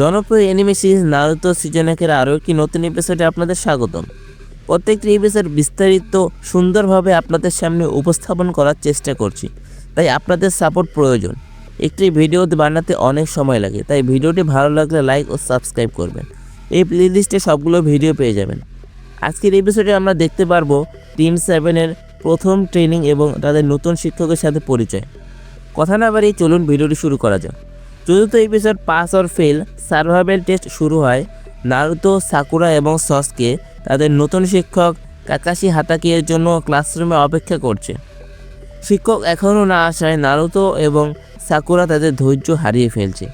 জনপ্রিয় anime series Naruto season একের আরও একটি নতুন এপিসোডে আপনাদের স্বাগতম। প্রত্যেকটি এপিসোড বিস্তারিত, সুন্দরভাবে আপনাদের সামনে উপস্থাপন করার চেষ্টা করছি। তাই আপনাদের সাপোর্ট প্রয়োজন। একটি ভিডিও বানাতে অনেক সময় লাগে, তাই ভিডিওটি ভালো লাগলে লাইক ও সাবস্ক্রাইব করবেন। এই প্লেলিস্টে সবগুলো ভিডিও পেয়ে যাবেন। আজকের এপিসোডে আমরা দেখতে পারব টিম সেভেনের প্রথম ট্রেনিং এবং তাদের নতুন শিক্ষকের সাথে পরিচয়। কথা না বাড়িয়ে চলুন ভিডিওটি শুরু করা যাক। চতুর্থ episode pass or fail survival test শুরু হয়। নারুতো, সাকুরা এবং সসকে তাদের নতুন শিক্ষক কাকাশি হাতাকিয়ের জন্য ক্লাসরুমে অপেক্ষা করছে। শিক্ষক এখনও না আসায় নারুতো এবং সাকুরা তাদের ধৈর্য হারিয়ে ফেলছে।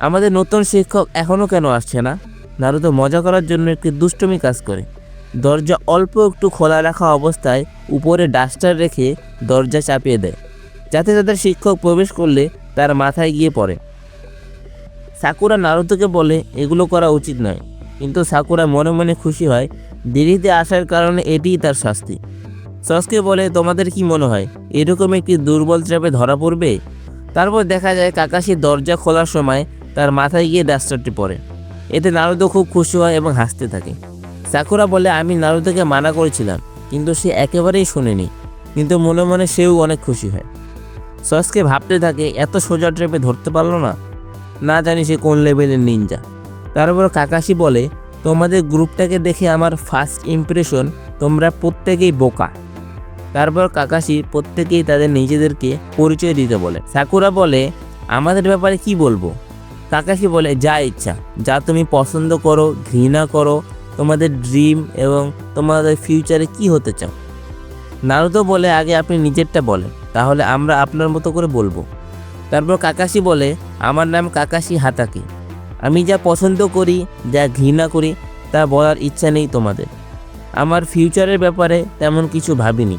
আমাদের নতুন শিক্ষক এখনও কেন আসছে না? নারুতো মজা করার জন্য একটি দুষ্টমি কাজ করে। দরজা অল্প একটু খোলা রাখা অবস্থায় উপরে ডাস্টার রেখে দরজা চাপিয়ে দেয়। যাতে তাদের শিক্ষক প্রবেশ করলে তার মাথায় গিয়ে পড়ে। সাকুরা নারুতোকে বলে, এগুলো করা উচিত নয়। কিন্তু সাকুরা মনে মনে খুশি হয়। দেরিতে আসার কারণে এটিই তার শাস্তি। সসকে বলে, তোমাদের কি মনে হয়, এরকম একটি দুর্বল চাপে ধরা পড়বে? তারপর দেখা যায় কাকাশি দরজা খোলার সময় তার মাথায় গিয়ে ডাস্টারটি পড়ে। এতে নারুতো খুব খুশি হয় এবং হাসতে থাকে। সাকুরা বলে, আমি নারুতোকে মানা করেছিলাম, কিন্তু সে একেবারেই শোনেনি। কিন্তু মনে মনে সেও অনেক খুশি হয়। সসকে ভাবতে থাকে, এত সোজা ট্রেপে ধরতে পারল না। না জানি সে কোন লেভেলের নিনজা তারপর কাকাশি বলে, তোমাদের গ্রুপটাকে দেখে আমার ফার্স্ট ইমপ্রেশন তোমরা প্রত্যেকেই বোকা। তারপর কাকাশি প্রত্যেকেই তাদের নিজেদেরকে পরিচয় দিতে বলে। সাকুরা বলে, আমাদের ব্যাপারে কি বলব? কাকাশি বলে, যা ইচ্ছা। যা তুমি পছন্দ করো, ঘৃণা করো, তোমাদের ড্রিম এবং তোমাদের ফিউচারে কি হতে চাও? নারুতো বলে, আগে আপনি নিজেরটা বলেন। তাহলে আমরা আপনার মতো করে বলব। তারপর কাকাশি বলে, আমার নাম কাকাশি হাতাকি। আমি যা পছন্দ করি, যা ঘৃণা করি, তা বলার ইচ্ছা নেই তোমাদের। আমার ফিউচারের ব্যাপারে তেমন কিছু ভাবিনি।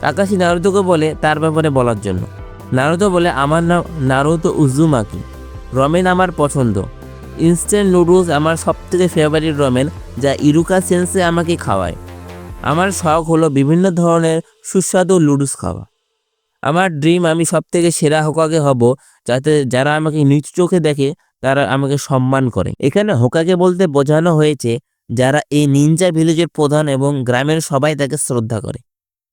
কাকাশি নারুতোকে বলে, তার ব্যাপারে বলার জন্য। নারুতো বলে, আমার নাম নারুতো উজুমাকি রমেন আমার পছন্দ। ইনস্ট্যান্ট নুডলস আমার সবথেকে ফেভারিট রমেন, যা ইরুকা সেন্সে আমাকে খাওয়ায়। আমার শখ হলো বিভিন্ন ধরনের সুস্বাদু লুডুস খাওয়া। আমার ড্রিম আমি সব থেকে সেরা হোকাকে হব যাতে যারা আমাকে নিচু চোখে দেখে তারা আমাকে সম্মান করে। এখানে হোকাকে বলতে বোঝানো হয়েছে যারা এই নিনজা ভিলেজের প্রধান এবং গ্রামের সবাই তাকে শ্রদ্ধা করে।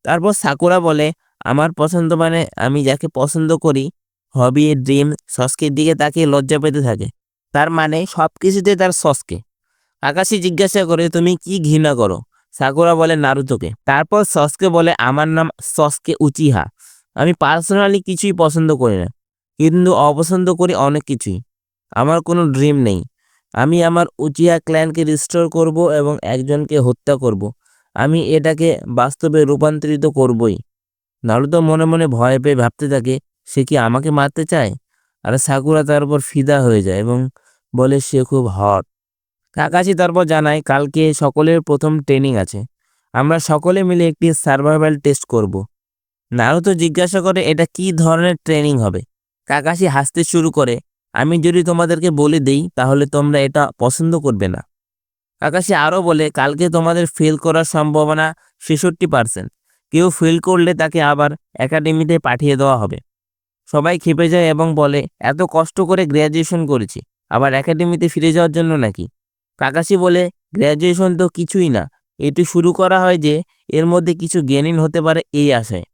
তারপর সাকুরা বলে, আমার পছন্দ মানে আমি যাকে পছন্দ করি হবি ড্রিম সসকের দিকে তাকে লজ্জা পেতে থাকে। তার মানে সব কিছুতে তার সসকে। আকাশি জিজ্ঞাসা করে, তুমি কি ঘৃণা করো? সাকুরা বলে, নারুতোকে। তারপর সসকে বলে, আমার নাম সসকে উচিহা। আমি পার্সোনালি কিছুই পছন্দ করি না। কিন্তু অপছন্দ করি অনেক কিছুই। আমার কোনো ড্রিম নেই। আমি আমার উচিয়া ক্ল্যানকে রিস্টোর করব এবং একজনকে হত্যা করব। আমি এটাকে বাস্তবে রূপান্তরিত করবই। নারুতো মনে মনে ভয় পেয়ে ভাবতে থাকে, সে কি আমাকে মারতে চায়? আর সাকুরা তার উপর ফিদা হয়ে যায় এবং বলে, সে খুব হট কাকাশি তারপর জানায়, কালকে সকলের প্রথম ট্রেনিং আছে। আমরা সকলে মিলে একটি সার্ভাইভাল টেস্ট করব। নারুতো জিজ্ঞাসা করে, এটা কি ধরনের ট্রেনিং হবে? কাকাশি হাসতে শুরু করে, আমি যদি তোমাদেরকে বলে দেই, তাহলে তোমরা এটা পছন্দ করবে না। কাকাশি আরও বলে, কালকে তোমাদের ফেল করার সম্ভাবনা ছেষট্টি পার্সেন্ট কেউ ফেল করলে তাকে আবার একাডেমিতে পাঠিয়ে দেওয়া হবে। সবাই খেপে যায় এবং বলে, এত কষ্ট করে গ্র্যাজুয়েশন করেছি, আবার একাডেমিতে ফিরে যাওয়ার জন্য নাকি? কাকাশি বলে গ্র্যাজুয়েশন তো কিছুই না। এটি শুরু করা হয় যে, এর মধ্যে কিছু জ্ঞানীন হতে পারে এই আশায়।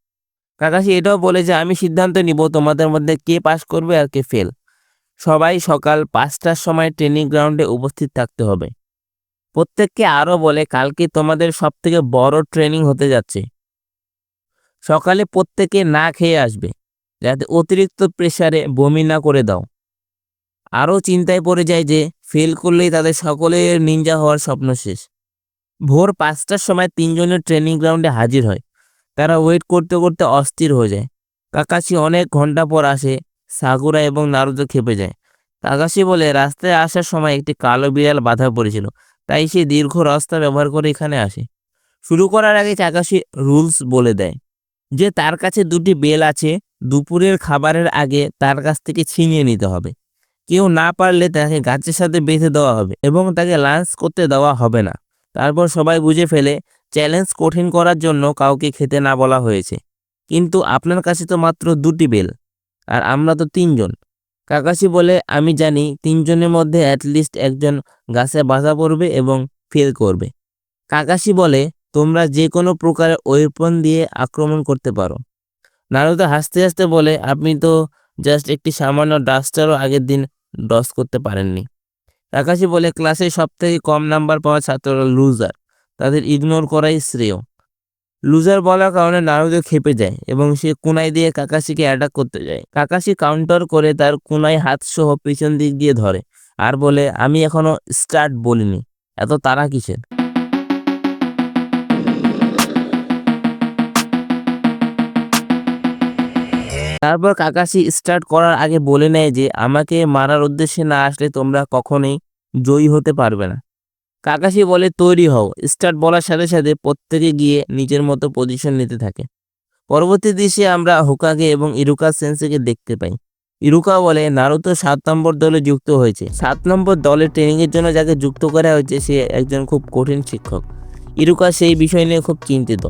কাকাশি এটাও বলে যে, আমি সিদ্ধান্ত নিব তোমাদের মধ্যে কে পাস করবে আর কে ফেল সবাই সকাল পাঁচটার সময় ট্রেনিং গ্রাউন্ডে উপস্থিত থাকতে হবে। প্রত্যেককে আরও বলে, কালকে তোমাদের সব থেকে বড় ট্রেনিং হতে যাচ্ছে। সকালে প্রত্যেকে না খেয়ে আসবে, যাতে অতিরিক্ত প্রেসারে বমি না করে দাও। আরও চিন্তায় পড়ে যায় যে ফেল করলেই তাদের সকলের নিনজা হওয়ার স্বপ্ন শেষ। ভোর পাঁচটার সময় তিনজনের ট্রেনিং গ্রাউন্ডে হাজির হয়। তারা ওয়েট করতে করতে অস্থির হয়ে যায়। কাকাশি অনেক ঘণ্টা পর আসে, সাগুরা এবং নারুতো খেপে যায়। কাকাশি বলে, রাস্তায় আসার সময় একটি কালো বিড়াল বাধা পড়েছিল, তাই সে দীর্ঘ রাস্তা ব্যবহার করে এখানে আসে। শুরু করার আগে কাকাশি রুলস বলে দেয় যে, তার কাছে দুটি বেল আছে, দুপুরের খাবারের আগে তার কাছ থেকে ছিনিয়ে নিতে হবে। কেউ না পারলে তাকে গাছের সাথে বেঁধে দেওয়া হবে এবং তাকে লাঞ্চ করতে দেওয়া হবে না। তারপর সবাই বুঝে ফেলে চ্যালেঞ্জ কঠিন করার জন্য কাউকে খেতে না বলা হয়েছে। কিন্তু আপনার কাছে তো মাত্র দুটি বেল, আর আমরা তো তিনজন। কাকাশি বলে, আমি জানি তিনজনের মধ্যে অ্যাটলিস্ট একজন গাছে বাধা পড়বে এবং ফেল করবে। কাকাশি বলে, তোমরা যে কোনো প্রকারের ওয়েপন দিয়ে আক্রমণ করতে পারো। নারুতো হাসতে হাসতে বলে, আপনি তো জাস্ট একটি সামান্য ডাস্টারও আগের দিন ডস করতে পারেননি। কাকাশি বলে, ক্লাসে সব থেকে কম নাম্বার পাওয়া ছাত্ররা লুজার তাদের ইগনোর করাই শ্রেয়। লুজার বলার কারণে নারুতো খেপে যায় এবং সে কুনাই দিয়ে কাকাশিকে অ্যাটাক করতে যায়। কাকাশি কাউন্টার করে তার কুনাই হাত সহ পিছন দিক দিয়ে ধরে আর বলে, আমি এখনও স্টার্ট বলিনি। এত তারা কিসের? তারপর কাকাশি স্টার্ট করার আগে বলে নেয় যে, আমাকে মারার উদ্দেশ্যে না আসলে তোমরা কখনোই জয়ী হতে পারবে না। কাকাশি বলে, তৈরি হও। স্টার্ট বলার সাথে সাথে প্রত্যেকে গিয়ে নিজের মতো পজিশন নিতে থাকে। পরবর্তী দৃশ্যে আমরা হোকাগে এবং ইরুকা সেন্সেকে দেখতে পাই। ইরুকা বলে, নারুতো সাত নম্বর দলে যুক্ত হয়েছে। সাত নম্বর দলের ট্রেনিংয়ের জন্য যাকে যুক্ত করা হয়েছে, সে একজন খুব কঠিন শিক্ষক। ইরুকা সেই বিষয় নিয়ে খুব চিন্তিত।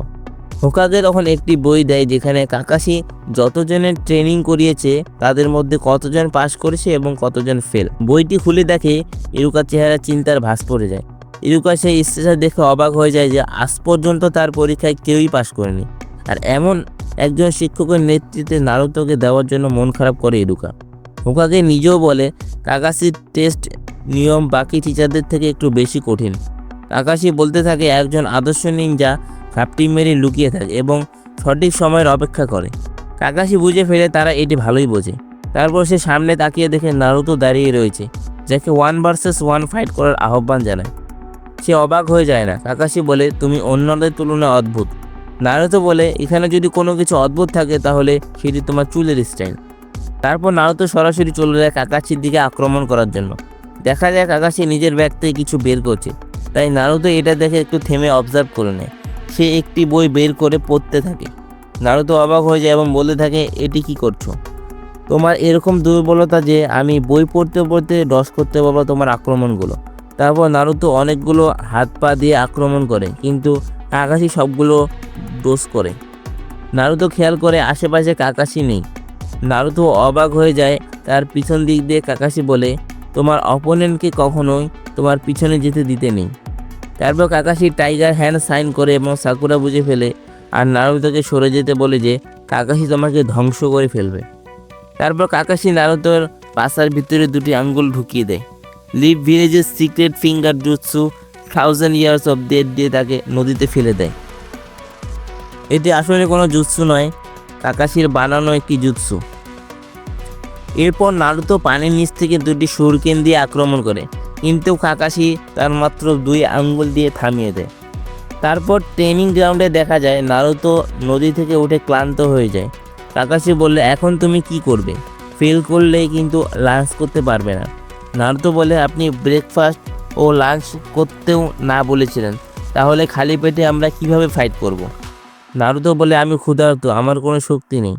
হোকাগে তখন একটি বই দেয়, যেখানে কাকাশি যতজনের ট্রেনিং করিয়েছে, তাদের মধ্যে কতজন পাশ করেছে এবং কতজন ফেল বইটি খুলে দেখে ইরুকার চেহারা চিন্তার ভাস পড়ে যায়। ইরুকা সেই স্টেশন দেখে অবাক হয়ে যায় যে আজ পর্যন্ত তার পরীক্ষায় কেউই পাশ করেনি। আর এমন একজন শিক্ষকের নেতৃত্বে নারুতোকে দেওয়ার জন্য মন খারাপ করে ইরুকা। হোকাগে নিজেও বলে কাকাশির টেস্ট নিয়ম বাকি টিচারদের থেকে একটু বেশি কঠিন। কাকাশি বলতে থাকে, একজন আদর্শ নিনজা ঘাপটি মেরে লুকিয়ে থাকে এবং সঠিক সময়ের অপেক্ষা করে। কাকাশি বুঝে ফেলে তারা এটি ভালোই বোঝে। তারপর সে সামনে তাকিয়ে দেখে নারুতো দাঁড়িয়ে রয়েছে, যাকে ওয়ান ভার্সেস ওয়ান ফাইট করার আহ্বান জানায়। সে অবাক হয়ে যায় না। কাকাশি বলে, তুমি অন্যদের তুলনায় অদ্ভুত। নারুতো বলে, এখানে যদি কোনো কিছু অদ্ভুত থাকে, তাহলে সেটি তোমার চুলের স্টাইল। তারপর নারুতো সরাসরি চলে যায় কাকাশির দিকে আক্রমণ করার জন্য। দেখা যায় কাকাশি নিজের ব্যাগ থেকে কিছু বের করছে। তাই নারুতো এটা দেখে একটু থেমে অবজার্ভ করে নেয়। সে একটি বই বের করে পড়তে থাকে। নারুতো অবাক হয়ে যায় এবং বলতে থাকে, এটি কি করছ? তোমার এরকম দুর্বলতা যে, আমি বই পড়তে পড়তে ডস করতে পারব তোমার আক্রমণগুলো। তারপর নারুতো অনেকগুলো হাত পা দিয়ে আক্রমণ করে, কিন্তু কাকাশি সবগুলো ডোজ করে। নারুতো খেয়াল করে আশেপাশে কাকাশি নেই। নারুতো অবাক হয়ে যায়, তার পিছন দিক দিয়ে কাকাশি বলে, তোমার অপোনেন্টকে কখনোই তোমার পিছনে যেতে দিতে নেই। তারপর কাকাশি টাইগার হ্যান্ড সাইন করে এবং সাকুরা বুঝে ফেলে, আর নারুতোকে সরে যেতে বলে যে কাকাশি তোমাকে ধ্বংস করে ফেলবে। তারপর কাকাশি নারুতোর পাশার ভিতরে দুটি আঙ্গুল ঢুকিয়ে দেয়। Leaf ভিলেজের secret finger jutsu thousand years of dead দিয়ে তাকে নদীতে ফেলে দেয়। এটি আসলে কোনো জুৎসু নয়, কাকাশির বানানো একটি জুৎসু এরপর নারুতো পানির নিচ থেকে দুটি সুরকেন দিয়ে আক্রমণ করে, কিন্তু কাকাশি তার মাত্র দুই আঙ্গুল দিয়ে থামিয়ে দেয়। তারপর ট্রেনিং গ্রাউন্ডে দেখা যায়, নারুতো নদী থেকে উঠে ক্লান্ত হয়ে যায়। কাকাশি বললে, এখন তুমি কি করবে? ফেল করলেই কিন্তু লাঞ্চ করতে পারবে না। নারুতো বলে আপনি ব্রেকফাস্ট ও লাঞ্চ করতেও না বলেছিলেন। তাহলে খালি পেটে আমরা কীভাবে ফাইট করব। নারুতো বলে, আমি ক্ষুধার্ত, আমার কোনো শক্তি নেই।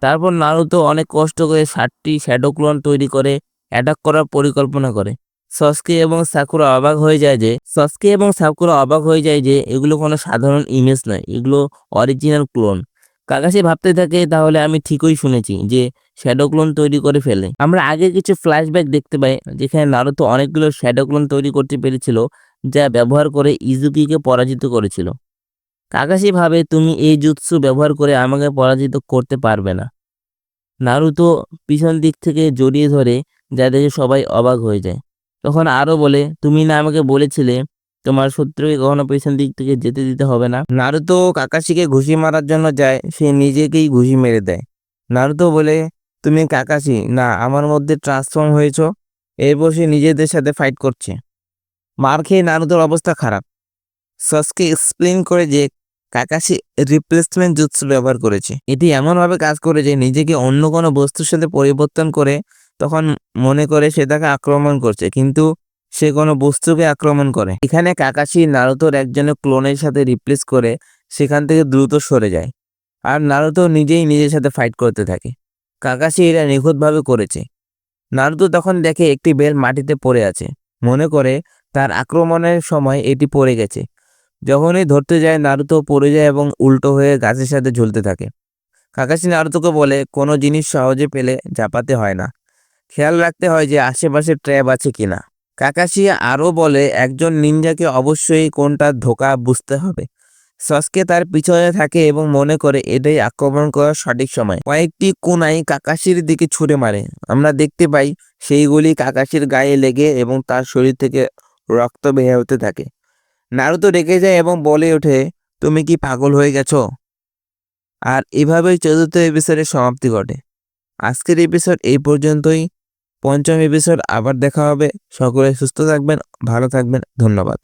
তারপর নারুতো অনেক কষ্ট করে ষাটটি শ্যাডো ক্লোন তৈরি করে অ্যাটাক করার পরিকল্পনা করে। সস্কে এবং সাকুরা অবাক হয়ে যায় যে, সস্কে এবং সাকুরা অবাক হয়ে যায় যে, এগুলো কোনো সাধারণ ইমেজ নয়, এগুলো অরিজিনাল ক্লোন কাকাশি ভাবতে থাকে, তাহলে আমি ঠিকই শুনেছি যে শ্যাডো ক্লোন তৈরি করে ফেলে। আমরা আগে কিছু ফ্ল্যাশব্যাক দেখতে পাই, যেখানে নারুতো অনেকগুলো শ্যাডো ক্লোন তৈরি করতে পেরেছিল, যা ব্যবহার করে ইজুকিকে পরাজিত করেছিল। কাকাশি ভাবে, তুমি এই জুৎসু ব্যবহার করে আমাকে পরাজিত করতে পারবে না। নারুতো পিছন দিক থেকে জড়িয়ে ধরে যা দেখে সবাই অবাক হয়ে যায়। তখন আরও বলে, তুমি না আমাকে বলেছিলে তোমার শত্রুকে কখনো পেছন দিক থেকে যেতে দিতে হবে না। নারুতো কাকাশিকে ঘুষি মারার জন্য যায়, সে নিজেকেই ঘুষি মেরে দেয়। নারুতো বলে, তুমি কাকাশি, না, আমার মধ্যে ট্রান্সফর্ম হয়েছ। এরপর সে নিজেদের সাথে ফাইট করছে। মার খেয়ে নারুতোর অবস্থা খারাপ। সসকে এক্সপ্লেন করে যে, কাকাশি রিপ্লেসমেন্ট জুৎসু ব্যবহার করেছে। এটি এমনভাবে কাজ করে যে, নিজেকে অন্য কোনো বস্তুর সাথে পরিবর্তন করে তখন মনে করে সে তাকে আক্রমণ করছে। কিন্তু সে কোনো বস্তুকে আক্রমণ করে। এখানে কাকাশি নারুতোর একজনের ক্লোনের সাথে রিপ্লেস করে সেখান থেকে দ্রুত সরে যায়। আর নারুতো নিজেই নিজের সাথে ফাইট করতে থাকে। কাকাশি এটা নিখুঁতভাবে করেছে। নারুতো তখন দেখে একটি বেল মাটিতে পড়ে আছে। মনে করে তার আক্রমণের সময় এটি পড়ে গেছে। যখনই ধরতে যায় নারুতো পড়ে যায় এবং উল্টো হয়ে গাছের সাথে ঝুলতে থাকে। কাকাশি নারুতোকে বলে, কোনো জিনিস সহজে পেলে জাপাতে হয় না। খেয়াল রাখতে হয় যে আশেপাশে ট্র্যাপ আছে কিনা। কাকাশি আরও বলে, একজন নিনজাকে অবশ্যই কোনটা ধোকা বুঝতে হবে। সসকে তার পিছনে থাকে এবং মনে করে এটাই আক্রমণ করার সঠিক সময়। কয়েকটি কোনাই কাকাশির দিকে ছুড়ে মারে। আমরা দেখতে পাই সেইগুলি কাকাশির গায়ে লেগে এবং তার শরীর থেকে রক্ত বের হতে থাকে। নারুতো রেগে যায় এবং বলে ওঠে, তুমি কি পাগল হয়ে গেছো? আর এভাবেই চতুর্থ এপিসোডের সমাপ্তি ঘটে। আজকের এপিসোড এই পর্যন্তই। পঞ্চম এপিসোড আবার দেখা হবে। সকলে সুস্থ থাকবেন ভালো থাকবেন ধন্যবাদ।